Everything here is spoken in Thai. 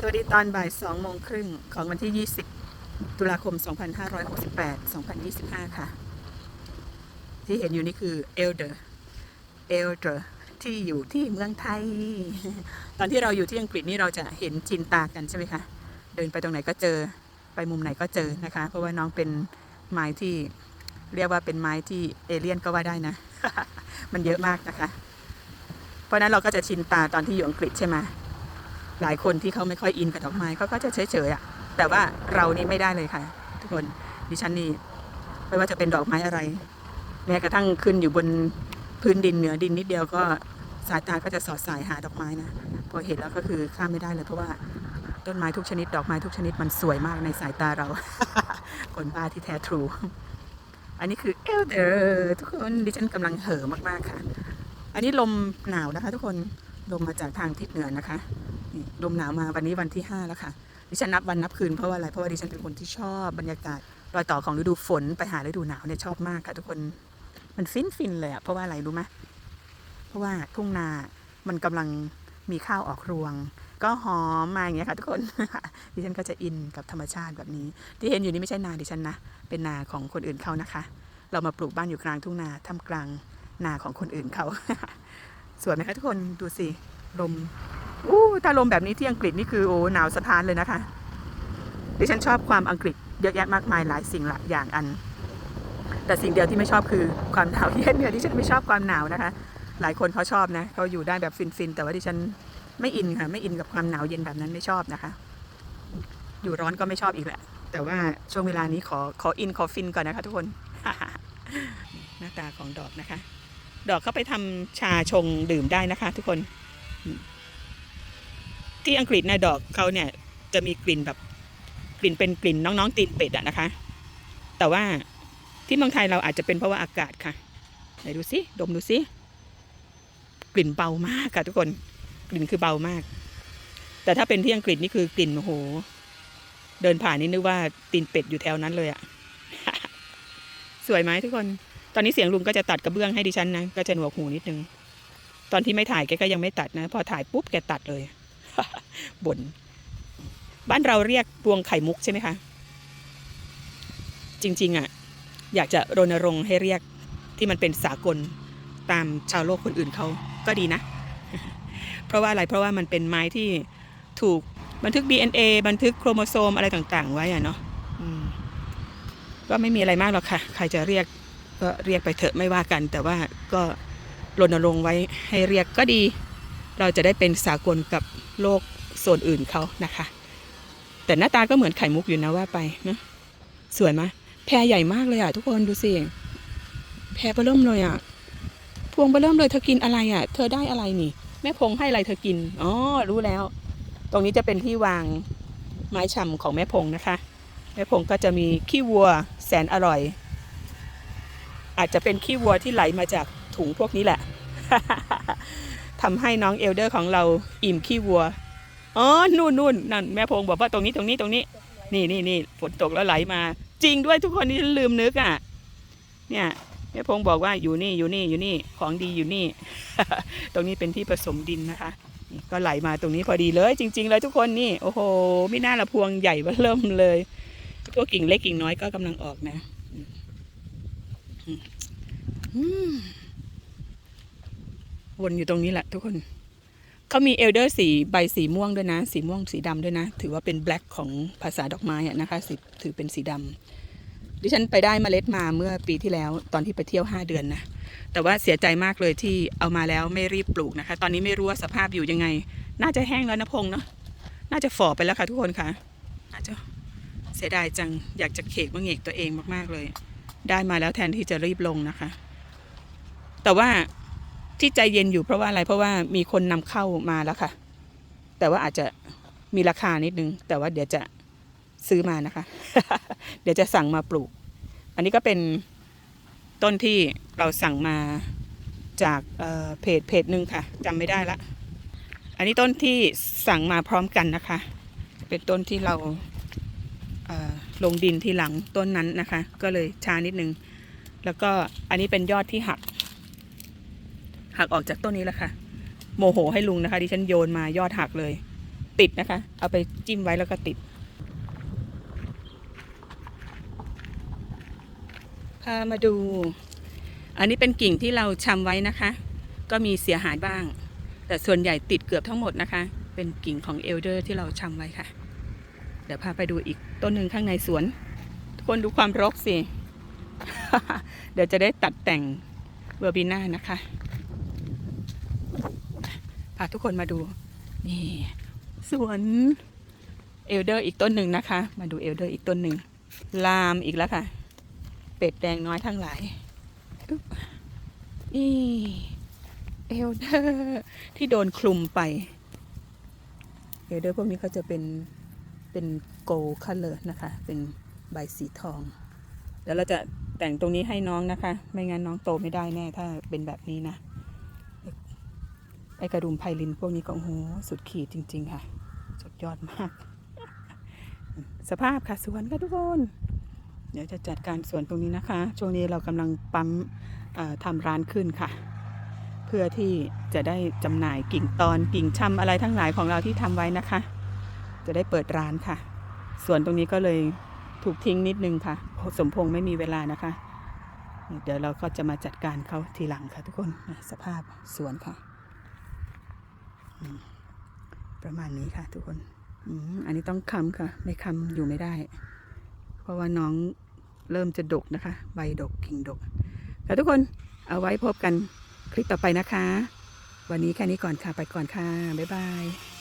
สวัสดีตอนบ่าย2โมงครึ่งของวันที่ 20 ตุลาคม 2568 2025 ค่ะ ที่เห็นอยู่นี่คือ Elder Elder ที่อยู่ที่เมืองไทย ตอนที่เราอยู่ที่อังกฤษนี่เราจะเห็นจินตากันใช่ไหมคะ เดินไปตรงไหนก็เจอไปมุมไหนก็เจอนะคะ เพราะว่าน้องเป็นไม้ที่เรียกว่าเป็นไม้ที่เอเลี่ยนก็ว่าได้นะ มันเยอะมากนะคะ เพราะนั้นเราก็จะชินตาตอนที่อยู่อังกฤษใช่ไหม หลายคนที่เขาไม่ค่อยอินกับดอกไม้เขาก็จะเฉยๆอะแต่ว่าเรานี่ไม่ได้เลยค่ะ ทุกคนดิฉันนี่ไม่ว่าจะเป็นดอกไม้อะไร แม้กระทั่งขึ้นอยู่บนพื้นดินเหนือดินนิดเดียวก็สายตาก็จะสอดสายหาดอกไม้นะพอเห็นแล้วก็คือข้ามไม่ได้เลยเพราะว่าต้นไม้ทุกชนิด ดอกไม้ทุกชนิดมันสวยมากในสายตาเรา คนบ้าที่แท้ทรู อันนี้คือเอลเดอร์ทุกคนดิฉันกำลังเห่อมากๆค่ะ อันนี้ลมหนาวนะคะ ทุกคนลมมาจากทางทิศเหนือนะคะ ลมหนาวมาวันนี้วันที่ 5 แล้วค่ะ ดิฉันนับวันนับคืนเพราะว่าอะไร เพราะว่าดิฉันเป็นคนที่ชอบบรรยากาศรอยต่อของฤดูฝนไปหาฤดูหนาวเนี่ยชอบมากค่ะทุกคน มันฟินฟินๆเลยอะเพราะว่าอะไรรู้ไหมเพราะว่าทุ่งนามันกำลังมีข้าวออกรวง ก็หอมมาอย่างเงี้ยค่ะทุกคน ดิฉันก็จะอินกับธรรมชาติแบบนี้ ที่เห็นอยู่นี่ไม่ใช่นาดิฉันนะ เป็นนาของคนอื่นเขานะคะ เรามาปลูกบ้านอยู่กลางทุ่งนาท่ามกลางนาของคนอื่นเขาสวยไหมคะทุกคนดูสิลม อู้ถ้าลมแบบนี้ที่อังกฤษนี่คือโอ้หนาวสะท้านเลยนะคะดิฉันชอบความอังกฤษเยอะแยะมากมายหลายสิ่งหลายอย่างอัน แต่สิ่งเดียวที่ไม่ชอบคือความหนาวเย็นเนี่ยดิฉันไม่ชอบความหนาวนะคะ หลายคนเขาชอบนะเขาอยู่ได้แบบฟินๆแต่ว่าดิฉันไม่อินค่ะ ไม่อินกับความหนาวเย็นแบบนั้นไม่ชอบนะคะ อยู่ร้อนก็ไม่ชอบอีกแหละ แต่ว่าช่วงเวลานี้ขอขออินขอฟินก่อนนะคะ ทุกคนหน้าตาของดอกนะคะ ดอกเขาไปทำชาชงดื่มได้นะคะ ทุกคน ที่อังกฤษนะดอกเขาเนี่ยจะมีกลิ่นแบบกลิ่นเป็นกลิ่นน้องๆตีนเป็ดอะนะคะ แต่ว่าที่เมืองไทยเราอาจจะเป็นเพราะว่าอากาศค่ะไหนดูสิดมดูสิกลิ่นเบามากค่ะทุกคนกลิ่นคือเบามาก แต่ถ้าเป็นที่อังกฤษนี่คือกลิ่นโอ้โห เดินผ่านนี่นึกว่าตีนเป็ดอยู่แถวนั้นเลยอะสวยไหมทุกคน ตอนนี้เสียงลุงก็จะตัดกระเบื้องให้ดิฉันนะก็จะหนวกหูนิดนึง ตอนที่ไม่ถ่ายแกก็ยังไม่ตัดนะ พอถ่ายปุ๊บแกตัดเลย บน บ้านเราเรียกพวงไข่มุกใช่ไหมคะ จริง ๆอะ อยากจะรณรงค์ให้เรียกที่มันเป็นสากลตามชาวโลกคนอื่นเขาก็ดีนะ เพราะว่าอะไรเพราะว่ามันเป็นไม้ที่ถูกบันทึก DNA บันทึกโครโมโซมอะไรต่างๆ ไว้อะเนาะก็ไม่มีอะไรมากหรอกค่ะ ใครจะเรียกก็เรียกไปเถอะไม่ว่ากัน แต่ว่าก็รณรงค์ไว้ให้เรียกก็ดี เราจะได้เป็นสากลกับโลกส่วนอื่นเขานะคะ แต่หน้าตาก็เหมือนไข่มุกอยู่นะว่าไปนะสวยไหมแพรใหญ่มากเลยอะทุกคนดูสิแพรเบริ่มเลยอะพวงเบริ่มเลยเธอกินอะไรอะ เธอได้อะไรนี่ แม่พงให้อะไรเธอกินอ๋อรู้แล้ว ตรงนี้จะเป็นที่วางไม้ฉ่ำของแม่พงนะคะ แม่พงก็จะมีขี้วัวแสนอร่อย อาจจะเป็นขี้วัวที่ไหลมาจากถุงพวกนี้แหละ ทำให้น้องเอลเดอร์ของเราอิ่มขี้วัว อ๋อ นู่นนู่นนั่นแม่พงบอกว่าตรงนี้ตรงนี้ตรงนี้ นี่นี่นี่ฝนตกแล้วไหลมา จริงด้วยทุกคนนี่ฉันลืมนึกอะ เนี่ยแม่พงบอกว่าอยู่นี่อยู่นี่อยู่นี่ของดีอยู่นี่ ตรงนี้เป็นที่ผสมดินนะคะก็ไหลมาตรงนี้พอดีเลย จริง ๆ เลยทุกคนนี่โอ้โหไม่น่าละพวงใหญ่ว่าเริ่มเลยพวกกิ่งเล็กกิ่งน้อยก็กำลังออกนะ อืม วนอยู่ตรงนี้แหละทุกคนเขามีเอลเดอร์สีใบสีม่วงด้วยนะ สีม่วงสีดำด้วยนะ ถือว่าเป็นแบล็กของภาษาดอกไม้อะนะคะสีถือเป็นสีดำดิฉันไปได้เมล็ดมาเมื่อปีที่แล้วตอนที่ไปเที่ยว 5 เดือนนะ แต่ว่าเสียใจมากเลยที่เอามาแล้วไม่รีบปลูกนะคะ ตอนนี้ไม่รู้ว่าสภาพอยู่ยังไง น่าจะแห้งแล้วนะพงษ์เนาะน่าจะฝ่อไปแล้วค่ะทุกคนค่ะน่าจะเสียดายจังอยากจะเขกมะเหงกตัวเองมากๆเลย ได้มาแล้วแทนที่จะรีบลงนะคะ แต่ว่า ที่ใจเย็นอยู่เพราะว่าอะไรเพราะว่ามีคนนำเข้ามาแล้วค่ะ แต่ว่าอาจจะมีราคานิดนึง แต่ว่าเดี๋ยวจะซื้อมานะคะ เดี๋ยวจะสั่งมาปลูก อันนี้ก็เป็นต้นที่เราสั่งมาจากเเพจเพจหนึ่งค่ะจำไม่ได้ละ อันนี้ต้นที่สั่งมาพร้อมกันนะคะ เป็นต้นที่เราเลงดินที่หลังต้นนั้นนะคะ ก็เลยช้านิดนึง แล้วก็อันนี้เป็นยอดที่หัก หักออกจากต้นนี้แล้วค่ะ โมโหให้ลุงนะคะดิฉันโยนมายอดหักเลย ติดนะคะ เอาไปจิ้มไว้แล้วก็ติด พามาดู อันนี้เป็นกิ่งที่เราชำไว้นะคะ ก็มีเสียหายบ้าง แต่ส่วนใหญ่ติดเกือบทั้งหมดนะคะ เป็นกิ่งของเอลเดอร์ที่เราชำไว้ค่ะ เดี๋ยวพาไปดูอีกต้นหนึ่งข้างในสวน ทุกคนดูความรกสิ เดี๋ยวจะได้ตัดแต่งเบอร์บีน่านะคะ พาทุกคนมาดู นี่สวนเอลเดอร์อีกต้นหนึ่งนะคะ มาดูเอลเดอร์อีกต้นหนึ่งลามอีกแล้วค่ะ เป็ดแดงน้อยทั้งหลายอึ๊บนี่เอลเดอร์ที่โดนคลุมไปเอลเดอร์พวกนี้เขาจะเป็นเป็นโกลคัลเลอร์นะคะ เป็นใบสีทองเดี๋ยวเราจะแต่งตรงนี้ให้น้องนะคะ ไม่งั้นน้องโตไม่ได้แน่ถ้าเป็นแบบนี้นะ ไอกระดุมไพลินพวกนี้ก็โอ้โหสุดขีดจริง ๆ ค่ะ สุดยอดมาก สภาพค่ะสวนค่ะทุกคน เดี๋ยวจะจัดการสวนตรงนี้นะคะ ช่วงนี้เรากำลังปั๊มทำร้านขึ้นค่ะ เพื่อที่จะได้จำหน่ายกิ่งตอนกิ่งชำอะไรทั้งหลายของเราที่ทำไว้นะคะ จะได้เปิดร้านค่ะสวนตรงนี้ก็เลยถูกทิ้งนิดนึงค่ะ สมพงษ์ไม่มีเวลานะคะ เดี๋ยวเราก็จะมาจัดการเขาทีหลังค่ะทุกคนสภาพสวนค่ะ ประมาณนี้ค่ะ ทุกคนอันนี้ต้องคำค่ะ ไม่คำอยู่ไม่ได้ เพราะว่าน้องเริ่มจะดกนะคะ ใบดกกิ่งดกแต่ทุกคนเอาไว้พบกันคลิปต่อไปนะคะ วันนี้แค่นี้ก่อนค่ะ ไปก่อนค่ะ บ๊ายบาย